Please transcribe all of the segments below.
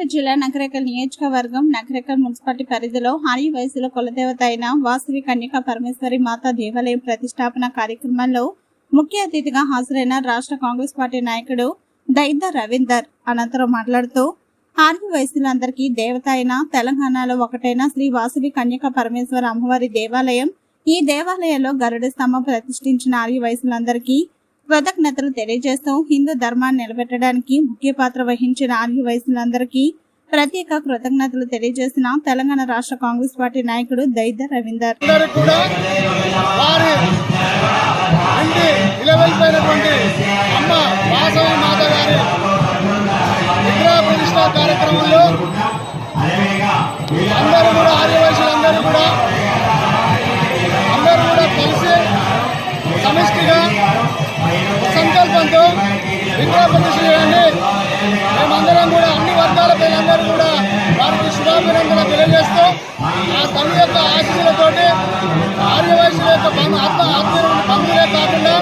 కాకినాడ జిల్లా నగరకల్ నియోజకవర్గం నగరకల్ మున్సిపాలిటీ పరిధిలో హాని వయసులో కులదేవత అయిన వాసవి కన్యక పరమేశ్వరి మాత దేవాలయం ప్రతిష్టాపన కార్యక్రమంలో ముఖ్య అతిథిగా హాజరైన రాష్ట్ర కాంగ్రెస్ పార్టీ నాయకుడు దైద రవీందర్ అనంతరం మాట్లాడుతూ ఆర్య వయసులందరికీ దేవత అయిన తెలంగాణలో ఒకటైన శ్రీ వాసవి కన్యక పరమేశ్వర అమ్మవారి దేవాలయం ఈ దేవాలయంలో గరుడ స్తంభం ప్రతిష్ఠించిన ఆర్య వయసులందరికీ కృతజ్ఞతలు తెలియజేస్తూ హిందూ ధర్మాన్ని నిలబెట్టడానికి ముఖ్య పాత్ర వహించిన ఆర్య వయసులందరికీ ప్రత్యేక కృతజ్ఞతలు తెలియజేసిన తెలంగాణ రాష్ట్ర కాంగ్రెస్ పార్టీ నాయకుడు దైద రవీందర్. కూడా విగ్రహ చేయండి మేమందరం కూడా అన్ని వర్గాల పేర్లందరూ కూడా వారికి శుభాభినందనలు తెలియజేస్తూ ఆ తల్లి యొక్క ఆశీస్సులతోటి ఆర్యవైశ్యుల యొక్క బంధు ఆత్మ బంధువులే కాకుండా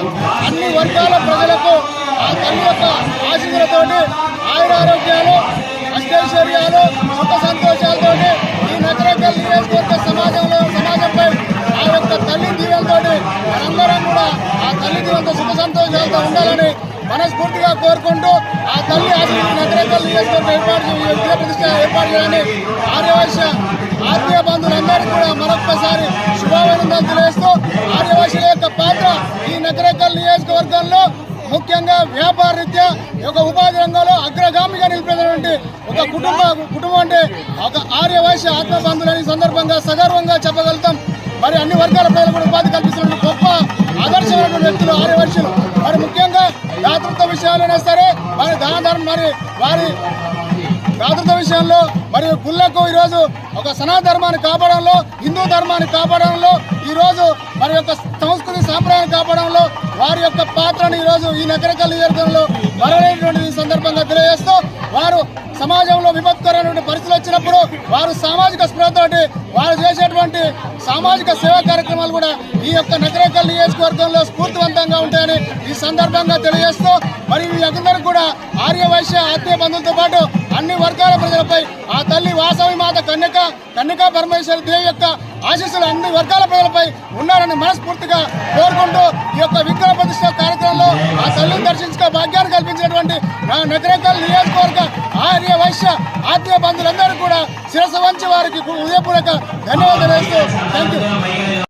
అన్ని వర్గాల ప్రజలకు ఆ తల్లి యొక్క ఆశీస్సులతోటి ఆయురారోగ్యాలు మనస్ఫూర్తిగా కోరుకుంటూ ఆ తల్లి ఆశీస్సులు నియోజకవర్గం ఏర్పాటు చేయ- ప్రతిష్ట ఏర్పాటు చేయాలని ఆర్యవైశ్య ఆత్మీయ బంధువులందరికీ కూడా మరొక్కసారి శుభాభినందనలు తెలియజేస్తూ ఆర్యవైశ్యుల యొక్క పాత్ర ఈ నగరకల్ నియోజకవర్గంలో ముఖ్యంగా వ్యాపార రీత్యా ఒక ఉపాధి రంగంలో అగ్రగామిగా నిలిపినటువంటి ఒక కుటుంబ కుటుంబం అంటే ఒక ఆర్యవైశ్య ఆత్మ బంధువులని సందర్భంగా సగర్వంగా చెప్పగలుగుతాం. మరి అన్ని వర్గాల ప్రజలు కూడా ఉపాధి కల్పిస్తున్న గొప్ప ఆదర్శమైనటువంటి వ్యక్తులు ఆర్యవైశ్యులు. దాతృత్వ విషయాలైనా సరే వారి దాన మరి వారి దాతృత్వ విషయంలో మరియు గుళ్ళకు ఈరోజు ఒక సనాతన ధర్మాన్ని కాపాడంలో హిందూ ధర్మాన్ని కాపాడంలో ఈరోజు మరి యొక్క సంస్కృతి సాంప్రదాయాన్ని కాపాడంలో వారి యొక్క పాత్రను ఈరోజు ఈ నగరికల్ నియోజకవర్గంలో మరలేటువంటి సందర్భంగా తెలియజేస్తూ వారు సమాజంలో విపత్కరమైన వచ్చినప్పుడు వారు సామాజిక స్పృహతోటి వారు చేసేటువంటి సామాజిక సేవా కార్యక్రమాలు కూడా ఈ యొక్క నగరేకల్ నియోజకవర్గంలో స్ఫూర్తివంతంగా ఉంటాయని ఈ సందర్భంగా తెలియజేస్తూ మరి మీ అందరూ కూడా ఆర్య వైశ్య ఆత్మీయ బంధువులతో పాటు అన్ని వర్గాల ప్రజలపై ఆ తల్లి వాసవి మాత కన్యక కన్యకా పరమేశ్వరి దేవి యొక్క ఆశీస్సులు అన్ని వర్గాల ప్రజలపై ఉన్నారని మనస్ఫూర్తిగా కోరుకుంటూ ఈ యొక్క విగ్రహ ప్రతిష్ట కార్యక్రమంలో ఆ తల్లిని దర్శించుకో భాగ్యాన్ని కల్పించినటువంటి నా నగరకల్ నియోజకవర్గ ఆర్య వైశ్య ఆత్మీయ బంధువులందరూ కూడా శిరస వంచి వారికి ఉదయపూర్వక ధన్యవాదాలు వేస్తూ థ్యాంక్ యూ